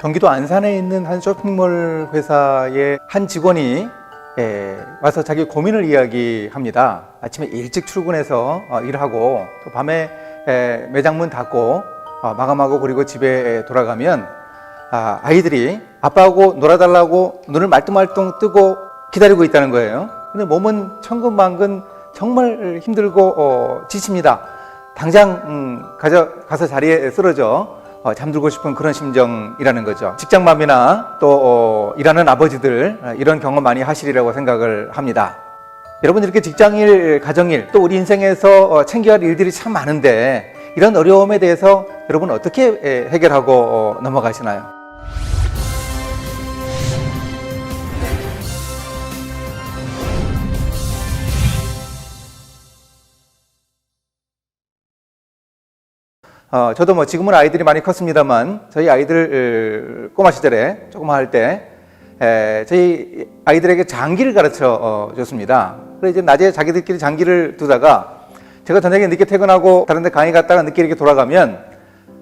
경기도 안산에 있는 한 쇼핑몰 회사의 한 직원이 예, 와서 자기 고민을 이야기합니다. 아침에 일찍 출근해서 어, 일하고 또 밤에 예, 매장 문 닫고 어, 마감하고 그리고 집에 돌아가면 아, 아이들이 아빠하고 놀아달라고 눈을 말똥말똥 뜨고 기다리고 있다는 거예요. 근데 몸은 천근만근 정말 힘들고 어, 지칩니다. 당장 음, 가져, 가서 자리에 쓰러져 어, 잠들고 싶은 그런 심정이라는 거죠. 직장맘이나 또 어, 일하는 아버지들 어, 이런 경험 많이 하시리라고 생각을 합니다. 여러분 이렇게 직장일, 가정일 또 우리 인생에서 어, 챙겨야 할 일들이 참 많은데 이런 어려움에 대해서 여러분 어떻게 에, 해결하고 어, 넘어가시나요? 어, 저도 뭐 지금은 아이들이 많이 컸습니다만 저희 아이들 어, 꼬마 시절에 조그마 할때 에, 저희 아이들에게 장기를 가르쳐 어, 줬습니다. 그래서 이제 낮에 자기들끼리 장기를 두다가 제가 저녁에 늦게 퇴근하고 다른 데 강의 갔다가 늦게 이렇게 돌아가면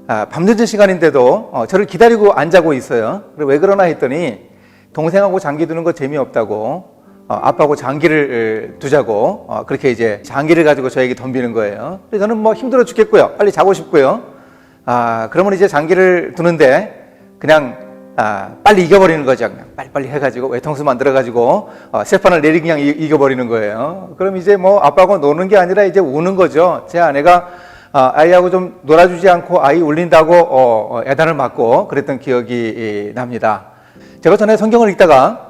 아, 밤늦은 시간인데도 어, 저를 기다리고 안 자고 있어요. 그리고 왜 그러나 했더니 동생하고 장기 두는 거 재미없다고 어, 아빠하고 장기를 에, 두자고 어, 그렇게 이제 장기를 가지고 저에게 덤비는 거예요. 그래서 저는 뭐 힘들어 죽겠고요. 빨리 자고 싶고요. 아, 그러면 이제 장기를 두는데 그냥 아, 빨리 이겨버리는 거죠. 그냥 빨리빨리 해가지고 외통수 만들어가지고 어, 세 판을 내리 그냥 이- 이겨버리는 거예요. 그럼 이제 뭐 아빠하고 노는 게 아니라 이제 우는 거죠. 제 아내가 아, 아이하고 좀 놀아주지 않고 아이 울린다고 어, 어, 애단을 맞고 그랬던 기억이 이, 납니다. 제가 전에 성경을 읽다가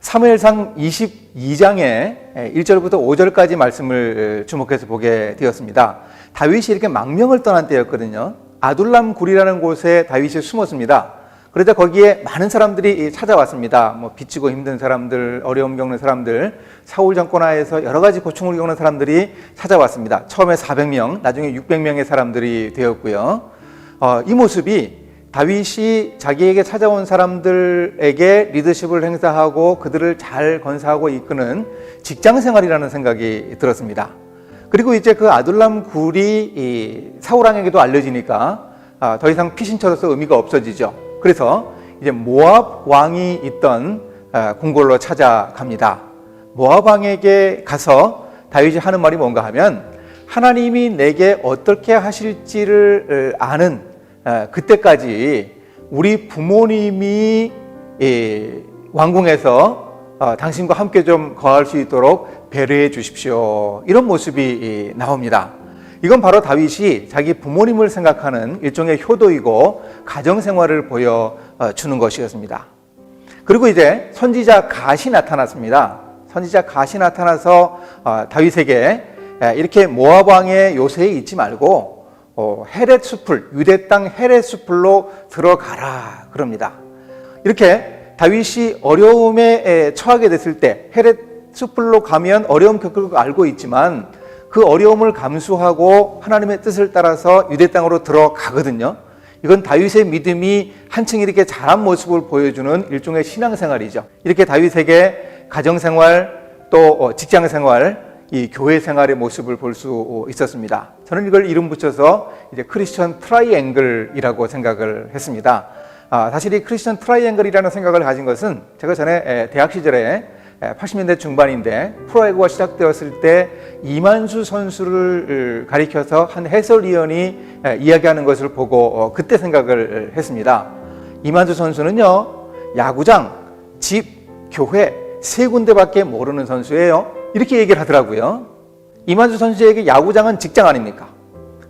사무엘상 22장의 1절부터 5절까지 말씀을 주목해서 보게 되었습니다. 다윗이 이렇게 망명을 떠난 때였거든요. 아둘람 굴이라는 곳에 다윗이 숨었습니다. 그러자 거기에 많은 사람들이 찾아왔습니다. 뭐 빚지고 힘든 사람들, 어려움 겪는 사람들, 사울 정권 하에서 여러 가지 고충을 겪는 사람들이 찾아왔습니다. 처음에 400명, 나중에 600명의 사람들이 되었고요. 어, 이 모습이 다윗이 자기에게 찾아온 사람들에게 리더십을 행사하고 그들을 잘 건사하고 이끄는 직장 생활이라는 생각이 들었습니다. 그리고 이제 그 아둘람 굴이 이 사울왕에게도 알려지니까 아, 더 이상 피신처로서 의미가 없어지죠. 그래서 이제 모압 왕이 있던 아, 궁궐로 찾아갑니다. 모압 왕에게 가서 다윗이 하는 말이 뭔가 하면 하나님이 내게 어떻게 하실지를 어, 아는 어, 그때까지 우리 부모님이 예, 왕궁에서 어, 당신과 함께 좀 거할 수 있도록 배려해 주십시오. 이런 모습이 예, 나옵니다. 이건 바로 다윗이 자기 부모님을 생각하는 일종의 효도이고 가정 생활을 보여 어, 주는 것이었습니다. 그리고 이제 선지자 갓이 나타났습니다. 선지자 갓이 나타나서 어, 다윗에게 에, 이렇게 모압 왕의 요새에 있지 말고 어, 헤렛 숲을 유대 땅 헤렛 숲을로 들어가라 그럽니다. 이렇게 다윗이 어려움에 에, 처하게 됐을 때 헤렛 숲을로 가면 어려움 겪을 거 알고 있지만 그 어려움을 감수하고 하나님의 뜻을 따라서 유대 땅으로 들어가거든요. 이건 다윗의 믿음이 한층 이렇게 자란 모습을 보여주는 일종의 신앙생활이죠. 이렇게 다윗에게 가정생활 또 직장생활 이 교회 생활의 모습을 볼 수 있었습니다. 저는 이걸 이름 붙여서 이제 크리스천 트라이앵글이라고 생각을 했습니다. 아, 사실 이 크리스천 트라이앵글이라는 생각을 가진 것은 제가 전에 에, 대학 시절에 에, 80년대 중반인데 프로야구가 시작되었을 때 이만수 선수를 가리켜서 한 해설위원이 에, 이야기하는 것을 보고 어, 그때 생각을 했습니다. 이만수 선수는요 야구장, 집, 교회 세 군데밖에 모르는 선수예요. 이렇게 얘기를 하더라고요. 이만수 선수에게 야구장은 직장 아닙니까?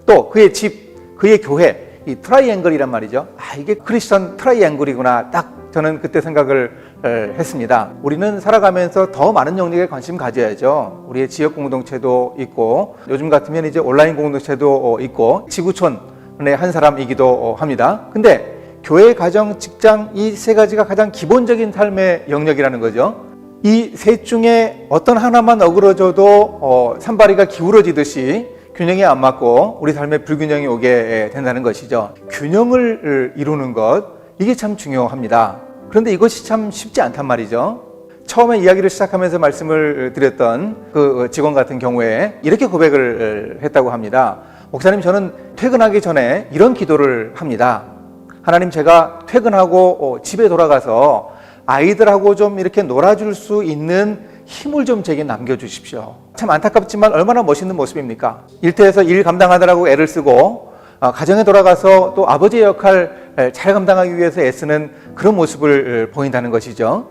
또 그의 집, 그의 교회, 이 트라이앵글이란 말이죠. 아, 이게 크리스천 트라이앵글이구나. 딱 저는 그때 생각을 어, 했습니다. 우리는 살아가면서 더 많은 영역에 관심 가져야죠. 우리의 지역 공동체도 있고, 요즘 같으면 이제 온라인 공동체도 어, 있고, 지구촌의 한 사람이기도 어, 합니다. 근데 교회, 가정, 직장 이 세 가지가 가장 기본적인 삶의 영역이라는 거죠. 이 셋 중에 어떤 하나만 어그러져도 어, 산바리가 기울어지듯이 균형이 안 맞고 우리 삶에 불균형이 오게 된다는 것이죠. 균형을 이루는 것 이게 참 중요합니다. 그런데 이것이 참 쉽지 않단 말이죠. 처음에 이야기를 시작하면서 말씀을 드렸던 그 직원 같은 경우에 이렇게 고백을 했다고 합니다. 목사님 저는 퇴근하기 전에 이런 기도를 합니다. 하나님 제가 퇴근하고 어, 집에 돌아가서 아이들하고 좀 이렇게 놀아줄 수 있는 힘을 좀 제게 남겨주십시오. 참 안타깝지만 얼마나 멋있는 모습입니까? 일터에서 일 감당하느라고 애를 쓰고 어, 가정에 돌아가서 또 아버지의 역할 에, 잘 감당하기 위해서 애쓰는 그런 모습을 에, 보인다는 것이죠.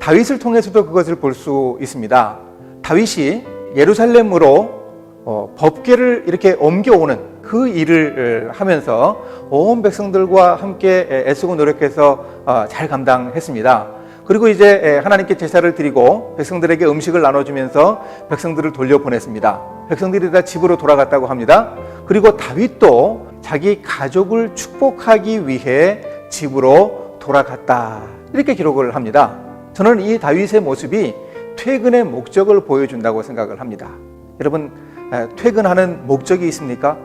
다윗을 통해서도 그것을 볼 수 있습니다. 다윗이 예루살렘으로 어, 법궤를 이렇게 옮겨오는 그 일을 에, 하면서 온 백성들과 함께 에, 애쓰고 노력해서 어, 잘 감당했습니다. 그리고 이제 에, 하나님께 제사를 드리고 백성들에게 음식을 나눠주면서 백성들을 돌려보냈습니다. 백성들이 다 집으로 돌아갔다고 합니다. 그리고 다윗도 자기 가족을 축복하기 위해 집으로 돌아갔다. 이렇게 기록을 합니다. 저는 이 다윗의 모습이 퇴근의 목적을 보여준다고 생각을 합니다. 여러분, 에, 퇴근하는 목적이 있습니까?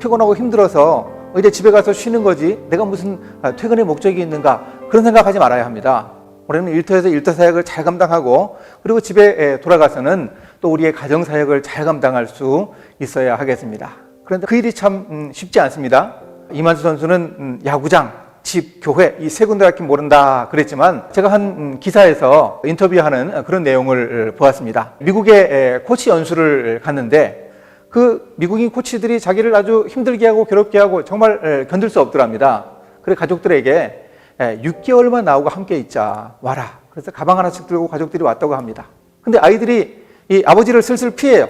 피곤하고 힘들어서 이제 집에 가서 쉬는 거지 내가 무슨 아, 퇴근의 목적이 있는가 그런 생각하지 말아야 합니다. 우리는 일터에서 일터 사역을 잘 감당하고 그리고 집에 에, 돌아가서는 또 우리의 가정 사역을 잘 감당할 수 있어야 하겠습니다. 그런데 그 일이 참 음, 쉽지 않습니다. 이만수 선수는 음, 야구장, 집, 교회 이 세 군데밖에 모른다 그랬지만 제가 한 음, 기사에서 인터뷰하는 그런 내용을 보았습니다. 미국에 에, 코치 연수를 갔는데 그 미국인 코치들이 자기를 아주 힘들게 하고 괴롭게 하고 정말 에, 견딜 수 없더랍니다. 그래 가족들에게 에, 6개월만 나오고 함께 있자 와라. 그래서 가방 하나씩 들고 가족들이 왔다고 합니다. 근데 아이들이 이 아버지를 슬슬 피해요.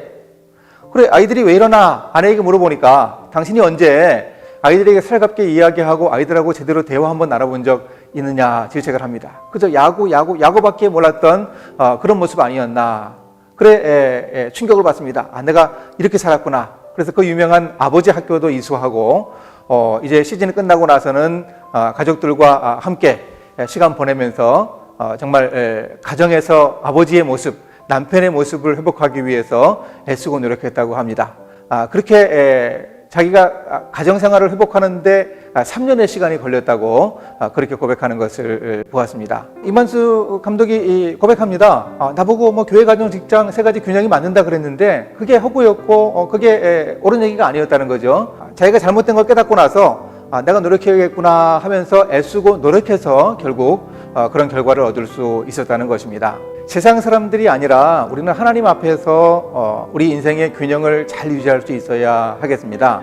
그래 아이들이 왜 이러나 아내에게 물어보니까 당신이 언제 아이들에게 살갑게 이야기하고 아이들하고 제대로 대화 한번 나눠본 적 있느냐 질책을 합니다. 그저 야구 야구 야구밖에 몰랐던 어, 그런 모습 아니었나. 그래 에, 에, 충격을 받습니다. 아 내가 이렇게 살았구나. 그래서 그 유명한 아버지 학교도 이수하고 어, 이제 시즌이 끝나고 나서는 어, 가족들과 아, 함께 에, 시간 보내면서 어, 정말 에, 가정에서 아버지의 모습, 남편의 모습을 회복하기 위해서 애쓰고 노력했다고 합니다. 아, 그렇게 에, 자기가 아, 가정 생활을 회복하는데 아, 3년의 시간이 걸렸다고 아, 그렇게 고백하는 것을 에, 보았습니다. 이만수 감독이 이 고백합니다. 아, 나보고 뭐 교회, 가정, 직장 세 가지 균형이 맞는다 그랬는데 그게 허구였고 어, 그게 에, 옳은 얘기가 아니었다는 거죠. 아, 자기가 잘못된 걸 깨닫고 나서 아, 내가 노력해야겠구나 하면서 애쓰고 노력해서 결국 어, 그런 결과를 얻을 수 있었다는 것입니다. 세상 사람들이 아니라 우리는 하나님 앞에서 어, 우리 인생의 균형을 잘 유지할 수 있어야 하겠습니다.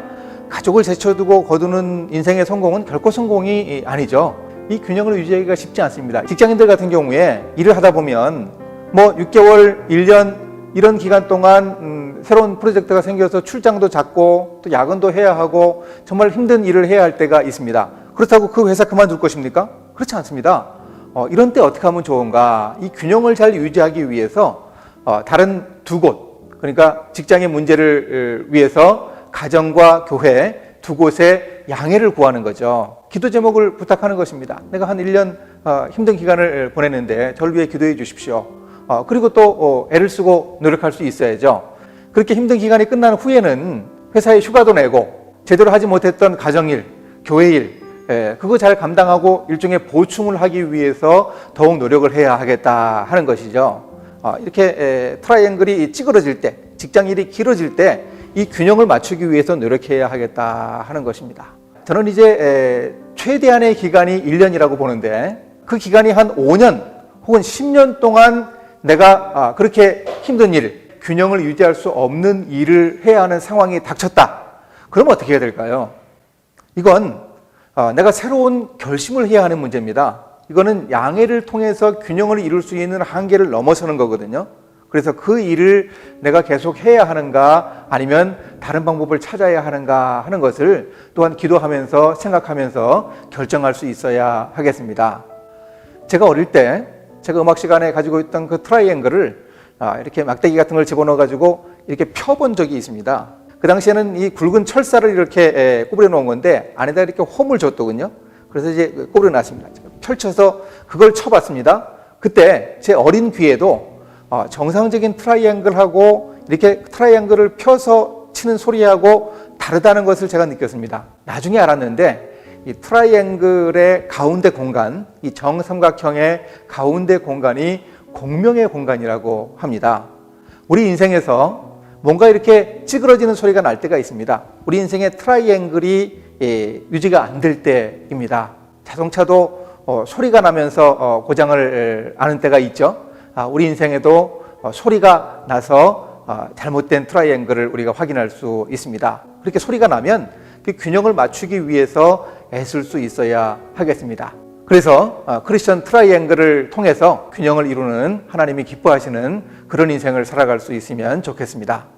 가족을 제쳐두고 거두는 인생의 성공은 결코 성공이 아니죠. 이 균형을 유지하기가 쉽지 않습니다. 직장인들 같은 경우에 일을 하다 보면 뭐 6개월, 1년 이런 기간 동안 음, 새로운 프로젝트가 생겨서 출장도 잡고 또 야근도 해야 하고 정말 힘든 일을 해야 할 때가 있습니다. 그렇다고 그 회사 그만둘 것입니까? 그렇지 않습니다. 어, 이런 때 어떻게 하면 좋은가? 이 균형을 잘 유지하기 위해서 어, 다른 두 곳, 그러니까 직장의 문제를 에, 위해서 가정과 교회 두 곳에 양해를 구하는 거죠. 기도 제목을 부탁하는 것입니다. 내가 한 1년 어, 힘든 기간을 보냈는데 저를 위해 기도해 주십시오. 어, 그리고 또 어, 애를 쓰고 노력할 수 있어야죠. 그렇게 힘든 기간이 끝난 후에는 회사에 휴가도 내고 제대로 하지 못했던 가정일, 교회일, 예, 그거 잘 감당하고 일종의 보충을 하기 위해서 더욱 노력을 해야 하겠다 하는 것이죠. 어, 이렇게 에, 트라이앵글이 찌그러질 때, 직장 일이 길어질 때 이 균형을 맞추기 위해서 노력해야 하겠다 하는 것입니다. 저는 이제 에, 최대한의 기간이 1년이라고 보는데 그 기간이 한 5년 혹은 10년 동안 내가 아, 그렇게 힘든 일, 균형을 유지할 수 없는 일을 해야 하는 상황이 닥쳤다. 그럼 어떻게 해야 될까요? 이건 어, 내가 새로운 결심을 해야 하는 문제입니다. 이거는 양해를 통해서 균형을 이룰 수 있는 한계를 넘어서는 거거든요. 그래서 그 일을 내가 계속 해야 하는가 아니면 다른 방법을 찾아야 하는가 하는 것을 또한 기도하면서 생각하면서 결정할 수 있어야 하겠습니다. 제가 어릴 때 제가 음악 시간에 가지고 있던 그 트라이앵글을 아, 이렇게 막대기 같은 걸 집어넣어 가지고 이렇게 펴본 적이 있습니다. 그 당시에는 이 굵은 철사를 이렇게 꼬부려 놓은 건데 안에다 이렇게 홈을 줬더군요. 그래서 이제 꼬부려 놨습니다. 펼쳐서 그걸 쳐봤습니다. 그때 제 어린 귀에도 어, 정상적인 트라이앵글하고 이렇게 트라이앵글을 펴서 치는 소리하고 다르다는 것을 제가 느꼈습니다. 나중에 알았는데 이 트라이앵글의 가운데 공간, 이 정삼각형의 가운데 공간이 공명의 공간이라고 합니다. 우리 인생에서 뭔가 이렇게 찌그러지는 소리가 날 때가 있습니다. 우리 인생의 트라이앵글이 예, 유지가 안 될 때입니다. 자동차도 어, 소리가 나면서 어, 고장을 에, 아는 때가 있죠. 아, 우리 인생에도 어, 소리가 나서 어, 잘못된 트라이앵글을 우리가 확인할 수 있습니다. 그렇게 소리가 나면 그 균형을 맞추기 위해서 애쓸 수 있어야 하겠습니다. 그래서 어, 크리스천 트라이앵글을 통해서 균형을 이루는 하나님이 기뻐하시는 그런 인생을 살아갈 수 있으면 좋겠습니다.